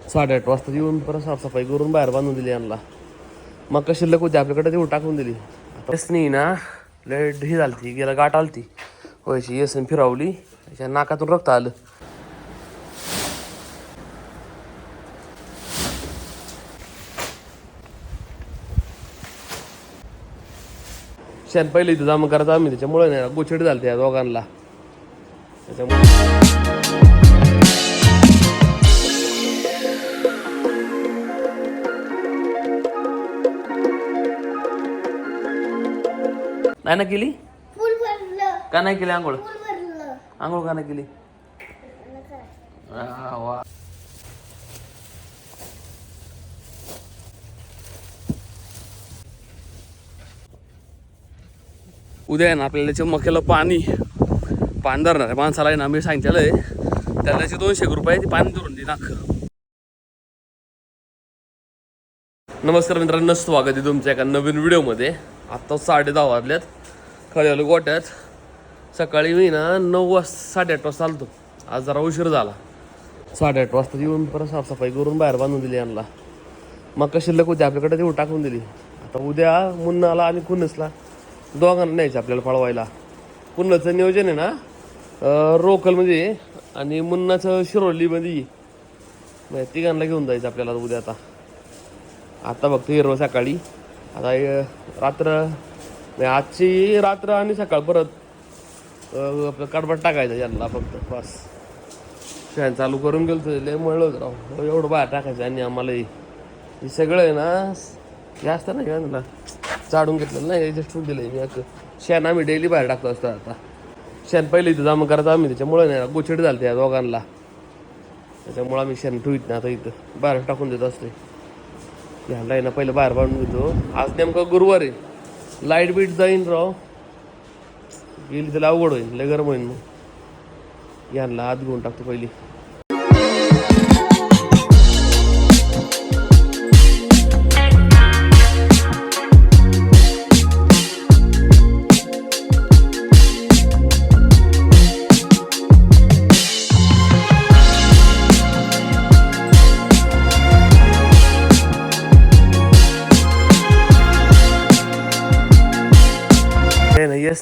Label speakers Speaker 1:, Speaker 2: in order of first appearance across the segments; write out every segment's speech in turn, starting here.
Speaker 1: साडेआठ वाजता येऊन परत साफसफाई करून बाहेर बांधून दिली यांना. मग कशी शिल्लक होती आपल्याकडे तेवढं टाकून दिली. नाही ना लेट ही झालती गेला गाठ आलती. व्हायची येसन फिरावली. त्याच्या नाकातून रक्त आलं. शेण पहिले इथं जमा करायचं आम्ही त्याच्यामुळे नाही गोचडी झाली त्या दोघांना. त्याच्यामुळे नाही ना केली? का नाही केली आंघोळ? आंघोळ का नाही केली? वा. उद्या आहे ना आपल्याला चमक्याला पाणी पाणी धरणार आहे. माणसाला आहे ना मी सांगितलेलं आहे. त्याला त्याचे दोनशे रुपये ती पाणी धरून देईन अख्खं नमस्कार मित्रांनो स्वागत आहे तुमच्या एका नवीन व्हिडिओमध्ये आत्ता साडे दहा वाजल्यात खळ्याल गोट्यात. सकाळी मी ना नऊ वाजता साडेआठ वाजता आलतो. आज जरा उशीर झाला. साडेआठ वाजता येऊन परत साफसफाई करून बाहेर बांधून दिली यांना. मग शिल्लक होती आपल्याकडे तेवढं टाकून दिली. आता उद्या मुन्नाला आणि कुन्नसला दोघांना न्यायचं आपल्याला पळवायला. कुन्नचं नियोजन आहे ना रोकलमध्ये म्हणजे, आणि मुन्नाचं शिरोलीमध्ये म्हणजे. तिघांना घेऊन जायचं आपल्याला उद्या आता. आता बघतो हिरव सकाळी. आता रात्र नाही आजची रात्र आणि सकाळ परत आपलं कडबड टाकायचं यांना फक्त बस. फॅन चालू करून गेलो तर लय मळलं होतं राव. हो, एवढं बाहेर टाकायचं आणि आम्हाला हे सगळं आहे ना हे असतं ना काय चाडून घेतलं नाही जस्ट होऊन दिलं मी. शेण आम्ही डेली बाहेर टाकतो असतो आता. शेण पहिले इथं जमा करायचं आम्ही त्याच्यामुळे नाही गोचडी झालते या दोघांना. त्याच्यामुळे आम्ही शेण ठेवीत ना आता इथं. बाहेर टाकून देत असते ह्याला आहे ना पहिलं बाहेर बांधून घेतो. आज नेमकं गुरुवार आहे. लाइट बीट जाईन राव. गेली त्याला अवघड होईल लय गरम होईल मग. यांना आत घेऊन टाकतो पहिली.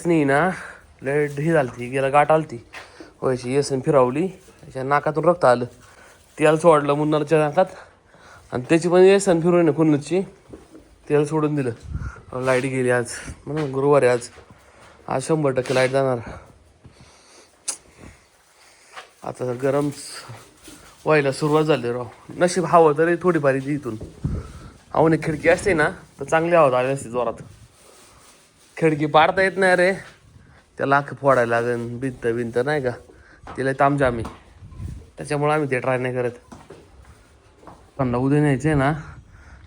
Speaker 1: नाही ना येस नाही लेट ही झालती गेला गाठ आलती. व्हायची येसन फिरावली त्याच्या नाकातून रक्त आलं. तेल सोडलं मुन्नारच्या नाकात आणि त्याची पण येसन फिरवली ना कुन्नची. तेल सोडून दिलं. लाइट गेली आज. म्हणून गुरुवारी आज आज शंभर टक्के लाइट जाणार. आता गरम व्हायला सुरुवात झाली राव. नशीब हवं तरी थोडीफार इथून. इथून आवने खिडकी असते ना तर चांगली हवं आली असते जोरात. खिडकी पाडता येत नाही रे. त्याला अख्खं फोडायला लागेल भिंत भिंत नाही का? तिला तामजा आम्ही त्याच्यामुळे आम्ही ते ट्राय नाही करत. पण उद्या न्यायचं आहे ना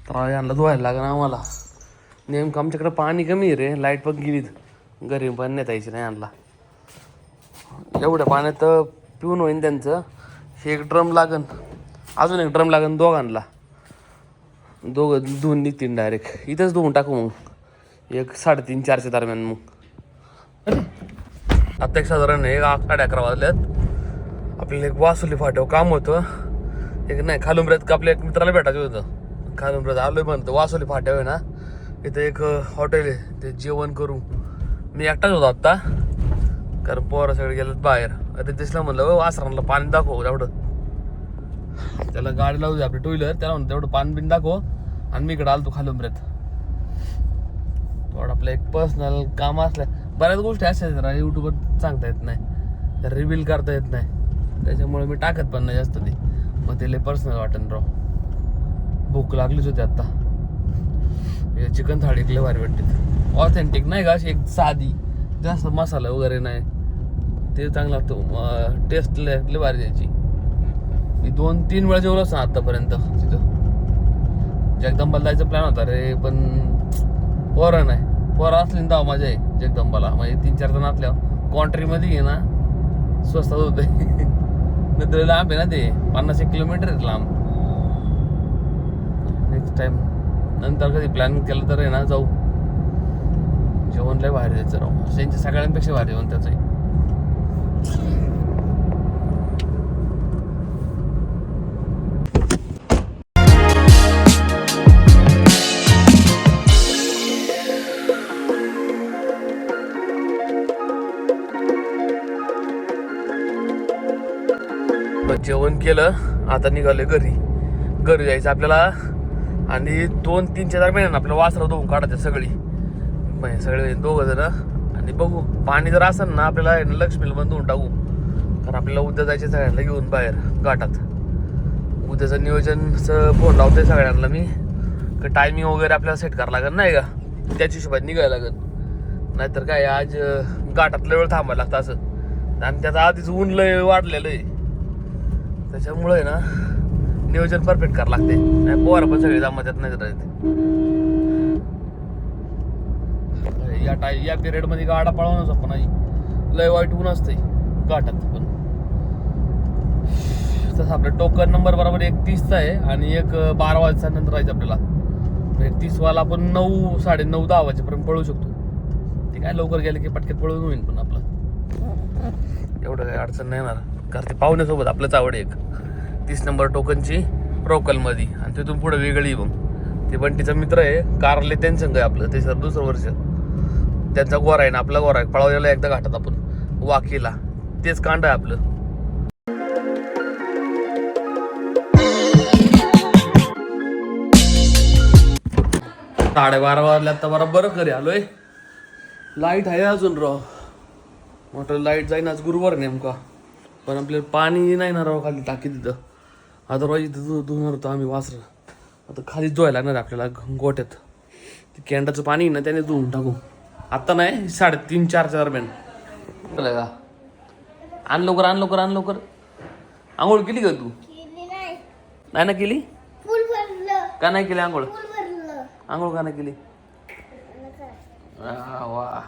Speaker 1: तर यांना धुवायला लागेल आम्हाला. नेमकं आमच्याकडे पाणी कमी आहे रे लाइट पण गेलीत. घरी पण नेता यायची नाही यांना एवढ्या पाण्यात पिऊन होईन त्यांचं. हे एक ड्रम लागन. अजून एक ड्रम लागन दोघांना. दोघं धुवून निघतील डायरेक्ट इथंच धुवून टाकू मग. एक साडेतीन चारशे दरम्यान मग. आता एक साधारण एक साडे अकरा वाजल्यात. आपल्याला एक वासुली फाट्यावर काम होतं. एक नाही खालुंबऱ्यात आपल्या एक मित्राला भेटायचं होतं. खालुंबऱ्यात आलोय म्हणतो वासुली फाट्यावर आहे ना. इथं एक हॉटेल आहे ते जेवण करू. मी एकटाच होतो आत्ता. कारण पोरं सगळे गेलेत बाहेर. अरे दिसलं म्हणलं वासरांना पाणी दाखव तेवढं. त्याला गाडी लावू दे आपली टू व्हीलर. त्याला म्हणतो तेवढं पाणी बिन दाखव. आणि मी इकडे आलतो खालुंबऱ्यात गॉड आपलं एक पर्सनल काम असल्या बऱ्याच गोष्टी अशा जरा यूट्यूबवर सांगता येत नाही त्या रिव्हील करता येत नाही. त्याच्यामुळे मी टाकत पण नाही जास्त ते. मग ते लय पर्सनल वाटन राव. भूक लागलीच होती आत्ता चिकन थाळी लय भारी वाटते. ऑथेंटिक नाही का अशी एक साधी जास्त मसाला वगैरे नाही. ते चांगलं लागतं टेस्ट लय लय भारी द्यायची मी दोन तीन वेळा जेवलो ना आतापर्यंत. तिथं जगदंबाला जायचा प्लॅन होता रे पण पोरं नाही. पोरं असली ना मजा आहे जगदंबाला. म्हणजे तीन चार जण असल्यावर कॉन्ट्रीमध्ये घे ना स्वस्तात होते नंतर लांब आहे ना ते. पन्नास एक किलोमीटर आहे लांब. नेक्स्ट टाइम नंतर कधी प्लॅनिंग केलं तर आहे ना जाऊ. जेवण लय भारी द्यायचं राहू त्यांच्या सगळ्यांपेक्षा भारी जेवण त्याचं जेवण केलं आता निघालोय घरी. घरी जायचं आपल्याला. आणि दोन तीनच्या दरम्यान आपल्याला वासरा धुवून काढायचं सगळी. म्हणजे सगळे दोघं जण. आणि बघू पाणी जर असेल ना आपल्याला लक्ष्मीला बंद होऊन टाकू. कारण आपल्याला उद्या जायचे सगळ्यांना घेऊन बाहेर घाटात. उद्याचं नियोजनचं फोन लावते सगळ्यांना मी. टायमिंग वगैरे आपल्याला सेट करावं लागेल नाही का? त्याच्या हिशोबात निघायला लागेल. नाहीतर काय आज अं, वेळ थांबायला लागतं असं. आणि त्याचं आधीच ऊन लय वाढलेलं आहे. त्याच्यामुळे आहे ना नियोजन परफेक्ट करावं लागते. नाही पोवार पण सगळे जमात्यात नाही राहते. या टाय या पिरियडमध्ये गाडा पळवणच आपण आई लय वाईट ऊन असते घाटात पण. तसं आपलं टोकन नंबर बरोबर एक तीसचा आहे आणि एक बारा वाजता नंतर राहायचं आपल्याला. म्हणजे तीस वाला आपण नऊ साडे नऊ दहा वाजेपर्यंत पळू शकतो. ते काय लवकर गेलं की पटक्यात पळून होईल पण आपलं. एवढं काही अडचण नाही येणार. कारण ते पाहुण्यासोबत आपलंच आवड एक. तीस नंबर टोकनची रोकलमध्ये. आणि तिथून पुढे वेगळी मग ते बंटीचा मित्र आहे कारले त्यांचं आहे आपलं. ते सर दुसरं वर्ष. त्यांचा गोरा आहे ना आपला गोरा आहे. पळवलेला एकदा घाटात आपण. वाकीला. तेच कांड आहे आपलं. साडेबारा वाजल्यात तर बरोबर घरी आलोय. लाइट आहे अजून राव. म्हटलं लाइट जाईन आज गुरुवार नेमका. पण आपल्याला पाणी नाही ना राव खाली टाकी तिथं. अदरवाईज इथं धुणार होतो आम्ही वासर. आता खाली धुवायला लागणार आपल्याला गोट्यात ते कॅन्डाचं पाणी ना त्याने धुवून टाकू. आत्ता नाही साडेतीन चारच्या दरम्यान. का आण लवकर आण लवकर आण लवकर. आंघोळ केली का तू?
Speaker 2: नाही.
Speaker 1: नाही ना केली? का नाही केली आंघोळ? आंघोळ का नाही केली? वा.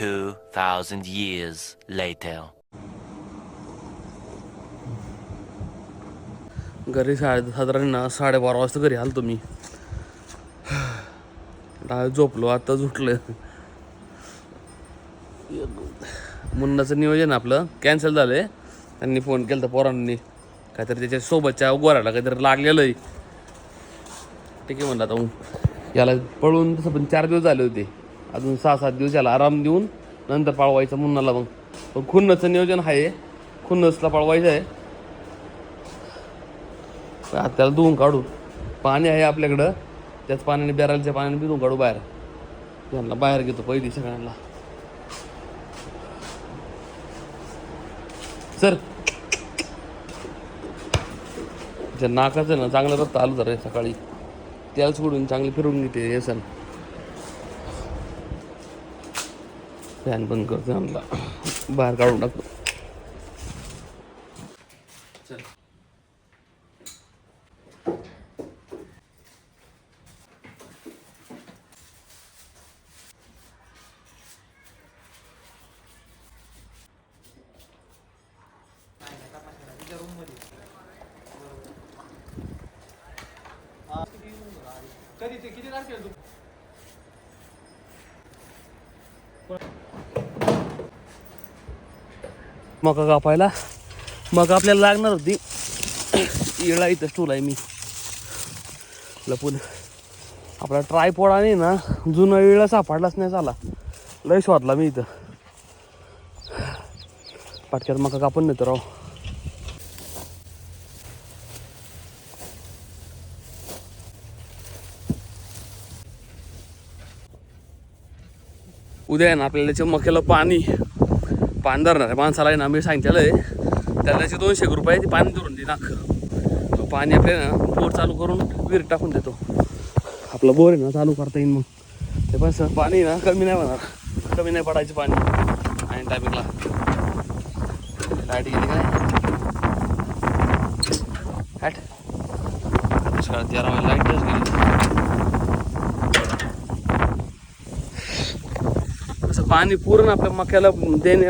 Speaker 3: 2,000 years later.
Speaker 1: घरी साडे साधारण साडेबारा वाजता घरी आलो तुम्ही झोपलो आता झुटलं मुन्नाचं नियोजन आपलं. कॅन्सल झालंय. त्यांनी फोन केला तर पोरांनी. काहीतरी त्याच्या सोबतच्या गोराला काहीतरी लागलेलं आहे. ठीक आहे म्हणलं आता याला पळून तसं पण चार दिवस झाले होते. अजून सहा सात दिवस याला आराम देऊन नंतर पाळवायचं मुन्नाला मग. पण खुन्नसचं नियोजन आहे खुन्नसला पाळवायचं आहे. आता त्याला धुवून काढू. पाणी आहे आपल्याकडं. त्याच पाण्याने बॅरलच्या पाण्याने भिजून काढू बाहेर. यांना बाहेर घेतो पहिली सगळ्यांना. सर. त्या नाकाचं ना चांगलं रस्ता आलं तर सकाळी. त्याला सोडून चांगली फिरून घेते येसन फॅन बंद करतो आम्हाला बाहेर काढून टाकतो. कधी ते किती तारखेला मका कापायला? मका आपल्याला लागणार होती. इळा इथं स्टूल आहे मी लपून आपला ट्रायपॉड आणि ना जुना इळा सापडलाच नाही झाला. लय शोधला मी इथं. पाटक्यात मका कापून नाही तर राव. उद्या आहे ना आपल्याला त्याच्या मक्याला पाणी पाणी धरणार आहे. माणसाला आहे ना मी सांगितलेलं आहे त्याला त्याचे दोनशे रुपये ते पाणी धरून दे नाख पाणी आपल्याला ना बोर चालू करून विहीर टाकून देतो. आपला बोर आहे ना चालू करता येईल मग. ते पण सर पाणी ना कमी नाही होणार. कमी नाही पडायचं पाणी. आणि टायमिंगला लाइट गेली काय हॅट दुष्काळात तेरा लाईटच गेली असं पाणी पूर्ण आपल्या मक्याला देणे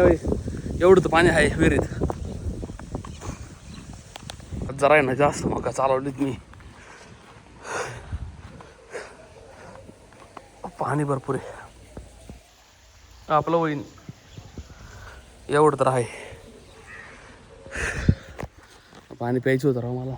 Speaker 1: एवढं तर पाणी आहे विहिरीत. जरा आहे ना जास्त मका चालवलीत मी. पाणी भरपूर आहे. आपलं होईन एवढं तर आहे. पाणी प्यायचं होतं राव मला.